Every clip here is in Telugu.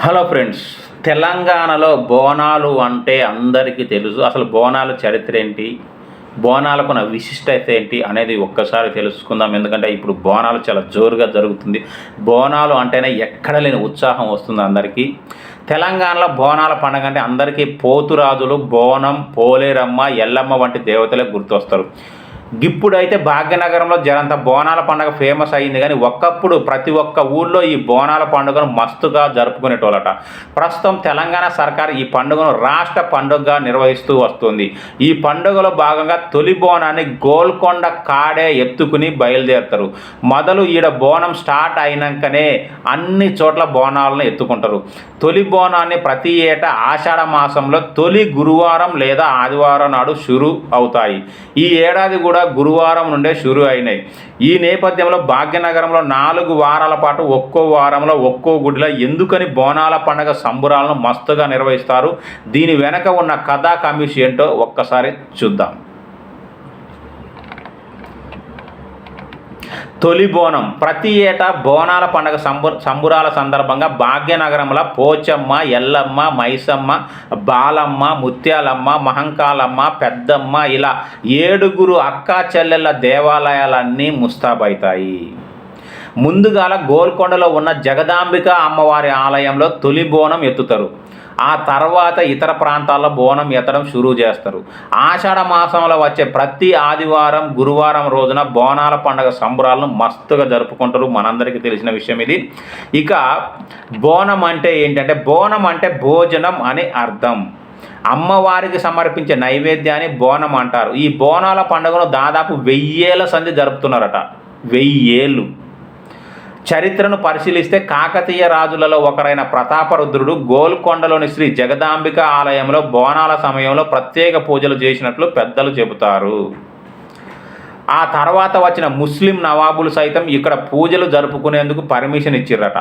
హలో ఫ్రెండ్స్ తెలంగాణలో బోనాలు అంటే అందరికీ తెలుసు. అసలు బోనాల చరిత్ర ఏంటి? బోనాలకు ఉన్న విశిష్టత ఏంటి అనేది ఒక్కసారి తెలుసుకుందాం. ఎందుకంటే ఇప్పుడు బోనాలు చాలా జోరుగా జరుగుతుంది. బోనాలు అంటేనే ఎక్కడ లేని ఉత్సాహం వస్తుంది అందరికీ. తెలంగాణలో బోనాల పండుగ అంటే అందరికీ పోతురాజులు బోనం పోలేరమ్మ ఎల్లమ్మ వంటి దేవతలే గుర్తొస్తారు. ఇప్పుడైతే భాగ్యనగరంలో జరంత బోనాల పండుగ ఫేమస్ అయింది కానీ ఒకప్పుడు ప్రతి ఒక్క ఊళ్ళో ఈ బోనాల పండుగను మస్తుగా జరుపుకునేటోళ్ళట. ప్రస్తుతం తెలంగాణ సర్కార్ ఈ పండుగను రాష్ట్ర పండుగగా నిర్వహిస్తూ వస్తుంది. ఈ పండుగలో భాగంగా తొలి బోనాన్ని గోల్కొండ కాడే ఎత్తుకుని బయలుదేరుతారు. మొదలు ఈడ బోనం స్టార్ట్ అయినాకనే అన్ని చోట్ల బోనాలను ఎత్తుకుంటారు. తొలి బోనాన్ని ప్రతి ఏటా ఆషాఢ మాసంలో తొలి గురువారం లేదా ఆదివారం నాడు షురు అవుతాయి. ఈ ఏడాది కూడా గురువారం నుండే షురు అయినాయి. ఈ నేపథ్యంలో భాగ్యనగరంలో నాలుగు వారాల పాటు ఒక్కో వారంలో ఒక్కో గుడిలో ఎందుకని బోనాల పండగ సంబురాలను మస్తుగా నిర్వహిస్తారు? దీని వెనక ఉన్న కథా కమిషన్ ఏంటో ఒక్కసారి చూద్దాం. తొలి బోనం. ప్రతి ఏటా బోనాల పండగ సంబు సంబురాల సందర్భంగా భాగ్యనగరంలో పోచమ్మ ఎల్లమ్మ మైసమ్మ బాలమ్మ ముత్యాలమ్మ మహంకాలమ్మ పెద్దమ్మ ఇలా ఏడుగురు అక్కా చెల్లెళ్ళ దేవాలయాలన్నీ ముస్తాబైతాయి. ముందుగాల గోల్కొండలో ఉన్న జగదాంబిక అమ్మవారి ఆలయంలో తొలి బోనం ఎత్తుతారు. ఆ తర్వాత ఇతర ప్రాంతాల్లో బోనం ఎత్తడం షురూ చేస్తారు. ఆషాఢ మాసంలో వచ్చే ప్రతి ఆదివారం గురువారం రోజున బోనాల పండుగ సంబరాలను మస్తుగా జరుపుకుంటారు. మనందరికీ తెలిసిన విషయం ఇది. ఇక బోనం అంటే ఏంటంటే బోనం అంటే భోజనం అని అర్థం. అమ్మవారికి సమర్పించే నైవేద్యాన్ని బోనం అంటారు. ఈ బోనాల పండుగను దాదాపు వెయ్యేల సంధి జరుపుతున్నారట. వెయ్యేళ్ళు చరిత్రను పరిశీలిస్తే కాకతీయ రాజులలో ఒకరైన ప్రతాపరుద్రుడు గోల్కొండలోని శ్రీ జగదాంబిక ఆలయంలో బోనాల సమయంలో ప్రత్యేక పూజలు చేసినట్లు పెద్దలు చెబుతారు. ఆ తర్వాత వచ్చిన ముస్లిం నవాబులు సైతం ఇక్కడ పూజలు జరుపుకునేందుకు పర్మిషన్ ఇచ్చిర్రట.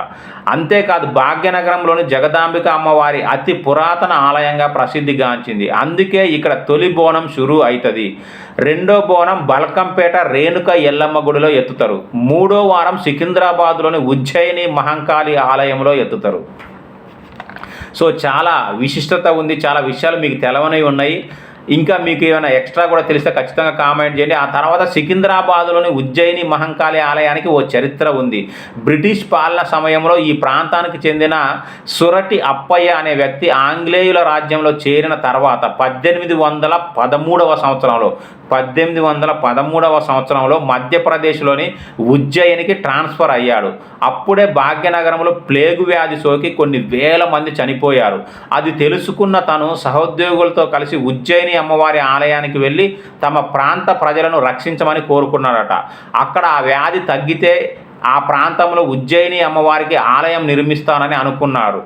అంతేకాదు భాగ్యనగరంలోని జగదాంబిక అమ్మవారి అతి పురాతన ఆలయంగా ప్రసిద్ధిగాంచింది. అందుకే ఇక్కడ తొలి బోనం షురూ అవుతుంది రెండో బోనం బల్కంపేట రేణుక ఎల్లమ్మ గుడిలో ఎత్తుతారు. మూడో వారం సికింద్రాబాద్లోని ఉజ్జయిని మహంకాళి ఆలయంలో ఎత్తుతారు. సో చాలా విశిష్టత ఉంది. చాలా విషయాలు మీకు తెలవనవి ఉన్నాయి. ఇంకా మీకు ఏమైనా ఎక్స్ట్రా కూడా తెలిస్తే ఖచ్చితంగా కామెంట్ చేయండి. ఆ తర్వాత సికింద్రాబాద్లోని ఉజ్జయిని మహంకాళి ఆలయానికి ఓ చరిత్ర ఉంది. బ్రిటిష్ పాలన సమయంలో ఈ ప్రాంతానికి చెందిన సురటి అప్పయ్య అనే వ్యక్తి ఆంగ్లేయుల రాజ్యంలో చేరిన తర్వాత పద్దెనిమిది వందల పదమూడవ సంవత్సరంలో పద్దెనిమిది వందల పదమూడవ సంవత్సరంలో మధ్యప్రదేశ్లోని ఉజ్జయినికి ట్రాన్స్ఫర్ అయ్యాడు. అప్పుడే భాగ్యనగరంలో ప్లేగు వ్యాధి సోకి కొన్ని వేల మంది చనిపోయారు. అది తెలుసుకున్న తను సహోద్యోగులతో కలిసి ఉజ్జయిని అమ్మవారి ఆలయానికి వెళ్ళి తమ ప్రాంత ప్రజలను రక్షించమని కోరుకున్నారట. అక్కడ ఆ వ్యాధి తగ్గితే ఆ ప్రాంతంలో ఉజ్జయిని అమ్మవారికి ఆలయం నిర్మిస్తానని అనుకున్నారు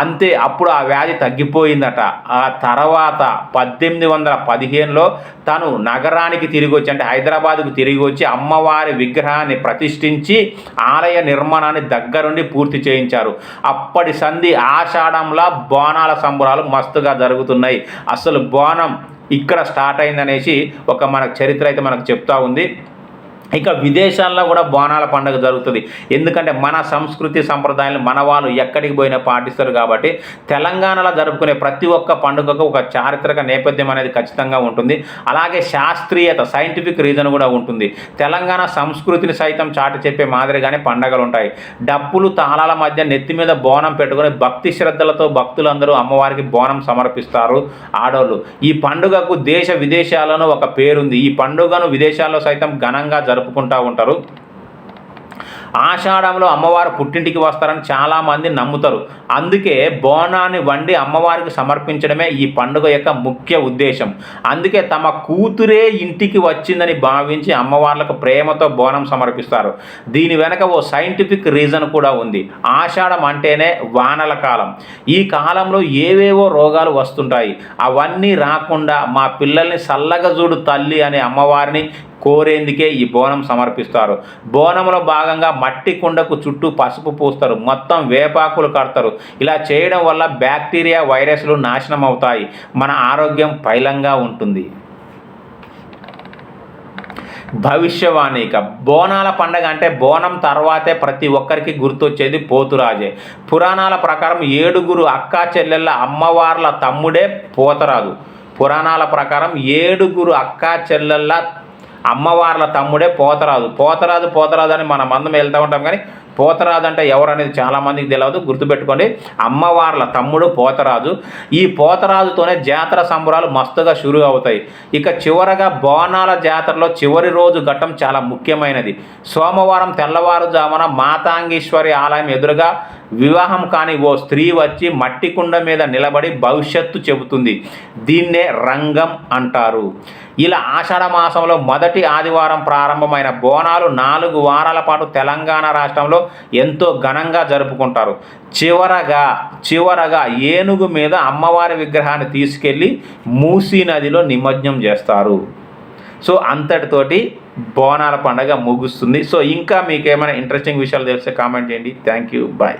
అంతే అప్పుడు ఆ వ్యాధి తగ్గిపోయిందట. ఆ తర్వాత పద్దెనిమిది వందల పదిహేనులో తను నగరానికి తిరిగి వచ్చి అంటే హైదరాబాద్కు తిరిగి వచ్చి అమ్మవారి విగ్రహాన్ని ప్రతిష్ఠించి ఆలయ నిర్మాణాన్ని దగ్గరుండి పూర్తి చేయించారు. అప్పటి సంధి ఆషాఢంలో బోనాల సంబరాలు మస్తుగా జరుగుతున్నాయి. అసలు బోనం ఇక్కడ స్టార్ట్ అయిందనేసి ఒక మనకు చరిత్ర అయితే మనకు చెప్తా ఉంది. ఇక విదేశాల్లో కూడా బోనాల పండుగ జరుగుతుంది. ఎందుకంటే మన సంస్కృతి సంప్రదాయాలు మన వాళ్ళు ఎక్కడికి పోయినా పాటిస్తారు కాబట్టి తెలంగాణలో జరుపుకునే ప్రతి ఒక్క పండుగకు ఒక చారిత్రక నేపథ్యం అనేది ఖచ్చితంగా ఉంటుంది. అలాగే శాస్త్రీయత సైంటిఫిక్ రీజన్ కూడా ఉంటుంది. తెలంగాణ సంస్కృతిని సైతం చాటి చెప్పే మాదిరిగానే పండగలు ఉంటాయి. డప్పులు తాళాల మధ్య నెత్తి మీద బోనం పెట్టుకుని భక్తి శ్రద్ధలతో భక్తులందరూ అమ్మవారికి బోనం సమర్పిస్తారు ఆడోళ్ళు. ఈ పండుగకు దేశ విదేశాలను ఒక పేరుంది. ఈ పండుగను విదేశాల్లో సైతం ఘనంగా జరుపుకుంటూ ఉంటారు. ఆషాఢంలో అమ్మవారు పుట్టింటికి వస్తారని చాలామంది నమ్ముతారు. అందుకే బోనాన్ని వండి అమ్మవారికి సమర్పించడమే ఈ పండుగ యొక్క ముఖ్య ఉద్దేశం. అందుకే తమ కూతురే ఇంటికి వచ్చిందని భావించి అమ్మవార్లకు ప్రేమతో బోనం సమర్పిస్తారు. దీని వెనక ఓ సైంటిఫిక్ రీజన్ కూడా ఉంది. ఆషాఢం అంటేనే వానల కాలం. ఈ కాలంలో ఏవేవో రోగాలు వస్తుంటాయి. అవన్నీ రాకుండా మా పిల్లల్ని చల్లగా చూడు తల్లి అనే అమ్మవారిని కోరేందుకే ఈ బోనం సమర్పిస్తారు. బోనంలో భాగంగా మట్టి కుండకు చుట్టూ పసుపు పూస్తారు. మొత్తం వేపాకులు కడతారు. ఇలా చేయడం వల్ల బ్యాక్టీరియా వైరస్లు నాశనం అవుతాయి మన ఆరోగ్యం పైలంగా ఉంటుంది. భవిష్యవాణి ఇక. బోనాల పండగ అంటే బోనం తర్వాతే ప్రతి ఒక్కరికి గుర్తొచ్చేది పోతురాజే. పురాణాల ప్రకారం ఏడుగురు అక్కా చెల్లెళ్ళ అమ్మవార్ల తమ్ముడే పోతరాజు. పురాణాల ప్రకారం ఏడుగురు అక్కా చెల్లెళ్ళ అమ్మవార్ల తమ్ముడే పోతరాజు. పోతరాజు పోతరాజు అని మనం అందం వెళ్తూ ఉంటాం కానీ పోతరాజు అంటే ఎవరనేది చాలామందికి తెలియదు గుర్తుపెట్టుకోండి అమ్మవార్ల తమ్ముడు పోతరాజు. ఈ పోతరాజుతోనే జాతర సంబరాలు మస్తుగా షురు అవుతాయి. ఇక చివరగా బోనాల జాతరలో చివరి రోజు ఘట్టం చాలా ముఖ్యమైనది. సోమవారం తెల్లవారుజామున మాతాంగేశ్వరి ఆలయం ఎదురుగా వివాహం కాని ఓ స్త్రీ వచ్చి మట్టి కుండ మీద నిలబడి భవిష్యత్తు చెబుతుంది. దీన్నే రంగం అంటారు. ఇలా ఆషాఢ మాసంలో మొదటి ఆదివారం ప్రారంభమైన బోనాలు నాలుగు వారాల పాటు తెలంగాణ రాష్ట్రంలో ఎంతో ఘనంగా జరుపుకుంటారు. చివరగా చివరగా ఏనుగు మీద అమ్మవారి విగ్రహాన్ని తీసుకెళ్ళి మూసీ నదిలో నిమజ్జనం చేస్తారు. సో అంతటితోటి బోనాల పండగ ముగుస్తుంది. సో ఇంకా మీకు ఏమైనా ఇంట్రెస్టింగ్ విషయాలు తెలిస్తే కామెంట్ చేయండి. Thank you bye